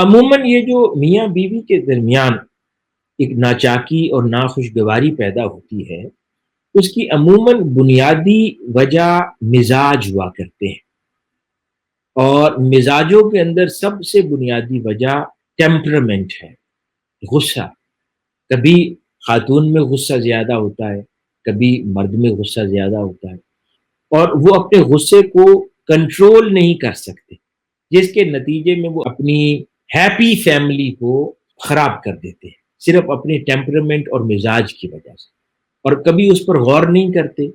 عموماً یہ جو میاں بیوی کے درمیان ایک ناچاکی اور ناخوشگواری پیدا ہوتی ہے، اس کی عموماً بنیادی وجہ مزاج ہوا کرتے ہیں۔ اور مزاجوں کے اندر سب سے بنیادی وجہ ٹیمپرمنٹ ہے، غصہ۔ کبھی خاتون میں غصہ زیادہ ہوتا ہے، کبھی مرد میں غصہ زیادہ ہوتا ہے۔ اور وہ اپنے غصے کو کنٹرول نہیں کر سکتے، جس کے نتیجے میں وہ اپنی ہیپی فیملی کو خراب کر دیتے ہیں، صرف اپنے ٹیمپرمنٹ اور مزاج کی وجہ سے۔ اور کبھی اس پر غور نہیں کرتے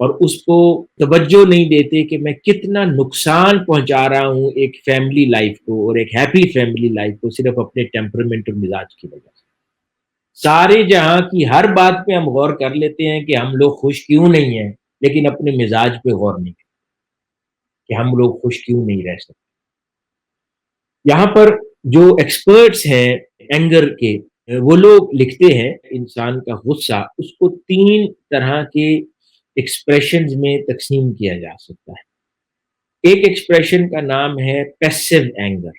اور اس کو توجہ نہیں دیتے کہ میں کتنا نقصان پہنچا رہا ہوں ایک فیملی لائف کو اور ایک ہیپی فیملی لائف کو صرف اپنے ٹیمپرمنٹ اور مزاج کی وجہ سے۔ سارے جہاں کی ہر بات پہ ہم غور کر لیتے ہیں کہ ہم لوگ خوش کیوں نہیں ہیں، لیکن اپنے مزاج پہ غور نہیں کرتے کہ ہم لوگ خوش کیوں نہیں رہ سکتے۔ یہاں پر جو ایکسپرٹس ہیں اینگر کے، وہ لوگ لکھتے ہیں انسان کا غصہ، اس کو تین طرح کے ایکسپریشنز میں تقسیم کیا جا سکتا ہے۔ ایک ایکسپریشن کا نام ہے پیسو اینگر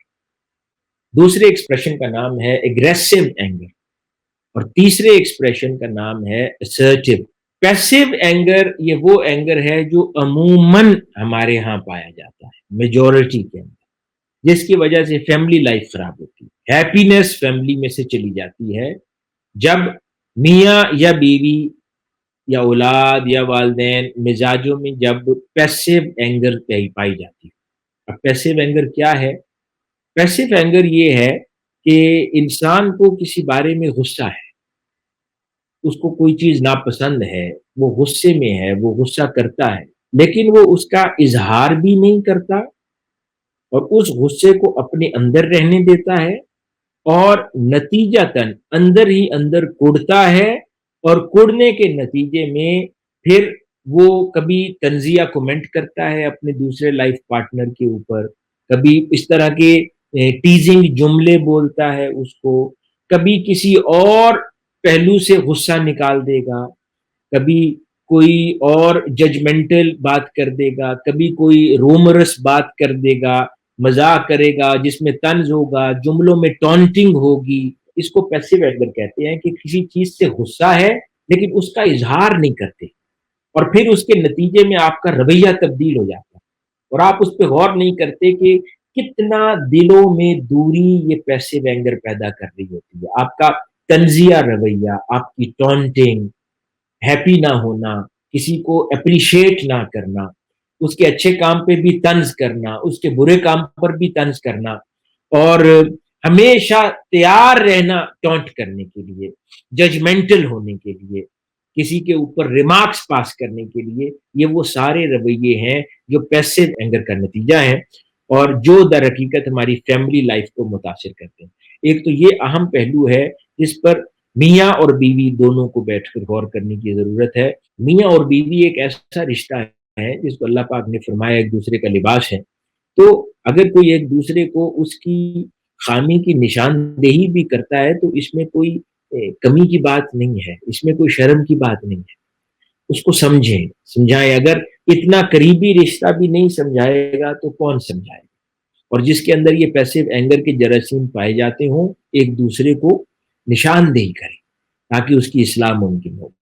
دوسرے ایکسپریشن کا نام ہے اگریسو اینگر اور تیسرے ایکسپریشن کا نام ہے اسرٹیو پیسو اینگر یہ وہ اینگر ہے جو عموماً ہمارے ہاں پایا جاتا ہے میجورٹی کے اندر۔ جس کی وجہ سے فیملی لائف خراب ہوتی ہے۔ ہیپینس فیملی میں سے چلی جاتی ہے۔ جب میاں یا بیوی یا اولاد یا والدین مزاجوں میں جب پیسو اینگر پائی جاتی ہے۔ اب پیسو اینگر کیا ہے؟ پیسو اینگر یہ ہے کہ انسان کو کسی بارے میں غصہ ہے۔ اس کو کوئی چیز ناپسند ہے، وہ غصے میں ہے، وہ غصہ کرتا ہے، لیکن وہ اس کا اظہار بھی نہیں کرتا۔ اور اس غصے کو اپنے اندر رہنے دیتا ہے اور نتیجہ تن اندر ہی اندر کڑتا ہے اور کڑنے کے نتیجے میں پھر وہ کبھی تنزیہ کومنٹ کرتا ہے اپنے دوسرے لائف پارٹنر کے اوپر، کبھی اس طرح کے ٹیزنگ جملے بولتا ہے اس کو، کبھی کسی اور پہلو سے غصہ نکال دے گا، کبھی کوئی اور ججمنٹل بات کر دے گا، کبھی کوئی رومرس بات کر دے گا۔ مذاق کرے گا، جس میں طنز ہوگا، جملوں میں ٹونٹنگ ہوگی۔ اس کو پیسے ویڈر کہتے ہیں کہ کسی چیز سے غصہ ہے لیکن اس کا اظہار نہیں کرتے۔ اور پھر اس کے نتیجے میں آپ کا رویہ تبدیل ہو جاتا ہے۔ اور آپ اس پہ غور نہیں کرتے کہ کتنا دلوں میں دوری یہ پیسے وینگر پیدا کر رہی ہوتی ہے۔ آپ کا تنزیہ رویہ، آپ کی ٹونٹنگ ہیپی نہ ہونا، کسی کو اپریشیٹ نہ کرنا۔ اس کے اچھے کام پہ بھی طنز کرنا، اس کے برے کام پر بھی طنز کرنا، اور ہمیشہ تیار رہنا ٹونٹ کرنے کے لیے، ججمنٹل ہونے کے لیے، کسی کے اوپر ریمارکس پاس کرنے کے لیے، یہ وہ سارے رویے ہیں جو پیسے اینگر کا نتیجہ ہے اور جو در حقیقت ہماری فیملی لائف کو متاثر کرتے ہیں۔ ایک تو یہ اہم پہلو ہے جس پر میاں اور بیوی دونوں کو بیٹھ کر غور کرنے کی ضرورت ہے۔ میاں اور بیوی ایک ایسا رشتہ ہے، جس کو اللہ پاک نے فرمایا ایک دوسرے کا لباس ہے۔ تو اگر کوئی ایک دوسرے کو اس کی خامی کی نشاندہی بھی کرتا ہے، تو اس میں کوئی کمی کی بات نہیں ہے۔ اس میں کوئی شرم کی بات نہیں ہے۔ اس کو سمجھیں۔ سمجھائیں۔ اگر اتنا قریبی رشتہ بھی نہیں سمجھائے گا، تو کون سمجھائے؟ گا اور جس کے اندر یہ پیسے اینگر کے جراثیم پائے جاتے ہوں، ایک دوسرے کو نشاندہی کرے تاکہ اس کی اصلاح ممکن ہو۔